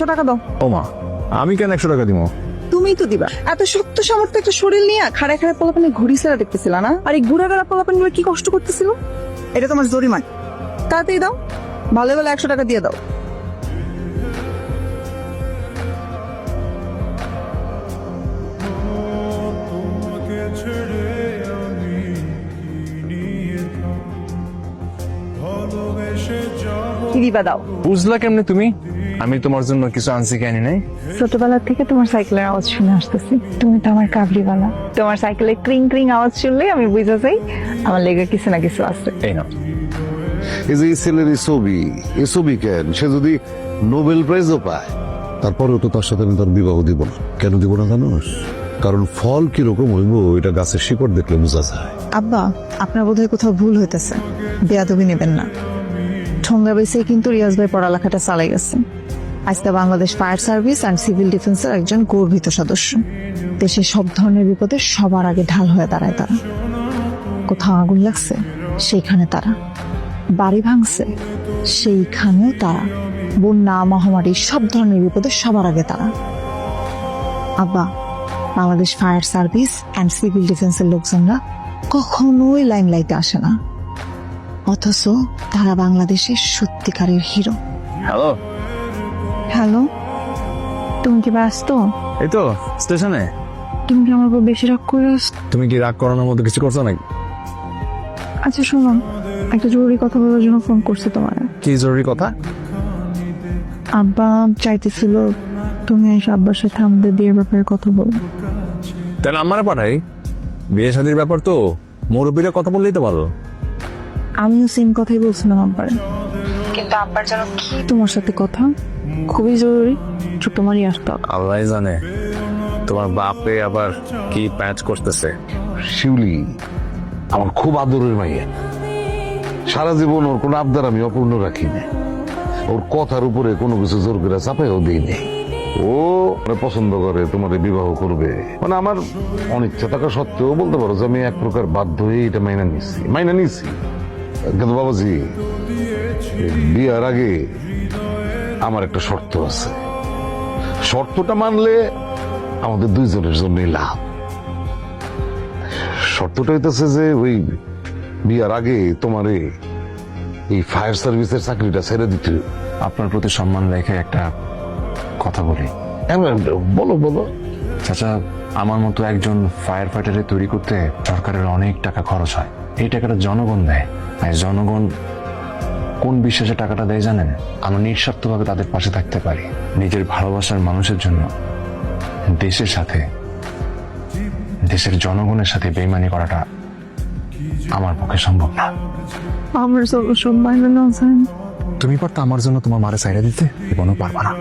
একশো টাকা দাও। ও মা আমি কেন একশো টাকা দিব? তুমিই তো দিবা। এত শক্ত সামর্থ্য একটা শরীর নিয়ে খাড়া খাড়া পোলাপানে ঘুরি সেরা দেখতেছিল না? আর এই ঘুরা গাড়া পোলাপানগুলো কি কষ্ট করতেছিল? এটা তোমার জরিমান। তাড়াতাড়ি দাও। ভালো ভালো একশো টাকা দিয়ে দাও। দিবা দাও? বুঝলা কেমনে তুমি? আমি তোমার জন্য কিছু আনছি কেন নাই? ছোটবেলা থেকে তোমার সাইকেলের আওয়াজ শুনে আসতেছি। তুমি তো আমার কাবলিওয়ালা। তোমার সাইকেলের ক্রিং ক্রিং আওয়াজ শুনলে আমি বুঝে যাই আমার লেগে কিছু না কিছু আছে। এই না এই যে ছেলের এই ছবি এই ছবি কেন? সে যদি নোবেল প্রাইজও পায় তারপরেও তো তার সাথে আমি তার বিবাহ দিব না। কেন দিব না জানোস? কারণ ফল কীরকম হইব এটা গাছের শিকড় দেখলে বোঝা যায়। আব্বা আপনার বোধহয় কোথাও ভুল হইতেছে। বেয়াদবি নেবেন না। ঠোঙ্গা বেসে কিন্তু রিয়াজ ভাই পড়ালেখাটা চালাই গেছে। আজকে Bangladesh fire service and civil ডিফেন্সের একজন গর্বিত সদস্য। দেশের সব ধরনের বিপদে সবার আগে ঢাল হয়ে দাঁড়ায় তারা। কোথাও আগুন লাগছে, সেইখানে তারা। বাড়ি ভাঙছে, সেইখানেও তারা। বন্যা, মহামারী, সব ধরনের বিপদে সবার আগে তারা। আব্বা, Bangladesh fire service and civil ডিফেন্সের লোকজনরা কখনোই লাইমলাইটে আসে না। অথচ তারা বাংলাদেশের সত্যিকারের হিরো। হ্যালো। হ্যালো? তুমি কি ব্যস্ত? এই তো স্টেশনে। তুমি কি আমার উপর বেশি রাগ করে তুমি কি রাগ করানোর মতো কিছু করছ নাকি? আচ্ছা শোনো একটা জরুরি কথা বলার জন্য ফোন করছি তোমার কি জরুরি কথা? আব্বা চাইতেছিল তুমি এসে আব্বার সাথে আমাদের বিয়ের ব্যাপারে কথা বলো। তাহলে আমারে পাঠাই। বিয়ে শাদির ব্যাপার তো মুরব্বীরা কথা বললেই তো ভালো। আমিও সেম কথাই বলছিলাম আব্বার। কিন্তু আব্বার যেন কি তোমার সাথে কথা খুবই জরুরি তো তোমারই আসতে আল্লাহ জানে তোমার বাপে আবার কি প্যাচ করতেছে। শিউলি আমার খুব আদরের মাইয়া। সারা জীবন ওর কোনো আবদার আমি অপূর্ণ রাখি না ওর কথার উপরে কোনো কিছু জোর করে চাপাইও দিই নেই ও পছন্দ করে তোমার বিবাহ করবে। মানে আমার অনিচ্ছা থাকা সত্ত্বেও বলতে পারো যে আমি এক প্রকার বাধ্য হয়ে এটা মাইনা নিচ্ছি মাইনা নিচ্ছি কিন্তু বাবাজি বিয়ার আগে আমার একটা শর্ত আছে। শর্তটা মানলে আমাদের দুইজনের জন্যই লাভ। শর্তটা হইতেছে যে ওই বিয়ার আগে তোমারে এই ফায়ার সার্ভিসের চাকরিটা ছেড়ে দিতে আপনার প্রতি সম্মান রেখে একটা কথা বলি। বলো বলো। চাচা আমার মতো একজন ফায়ার ফাইটারে তৈরি করতে সরকারের অনেক টাকা খরচ হয়। এই টাকাটা জনগণ দেয়। আর জনগণ কোন বিশ্বাসে টাকাটা দেয় জানেন? আমরা নিঃস্বার্থভাবে তাদের পাশে থাকতে পারি। নিজের ভালোবাসার মানুষের জন্য দেশের সাথে দেশের জনগণের সাথে বেইমানি করাটা আমার পক্ষে সম্ভব না। আমার সব তুমি পারতো আমার জন্য তোমার মারে সাইডে দিতে? কোনো পারবা না।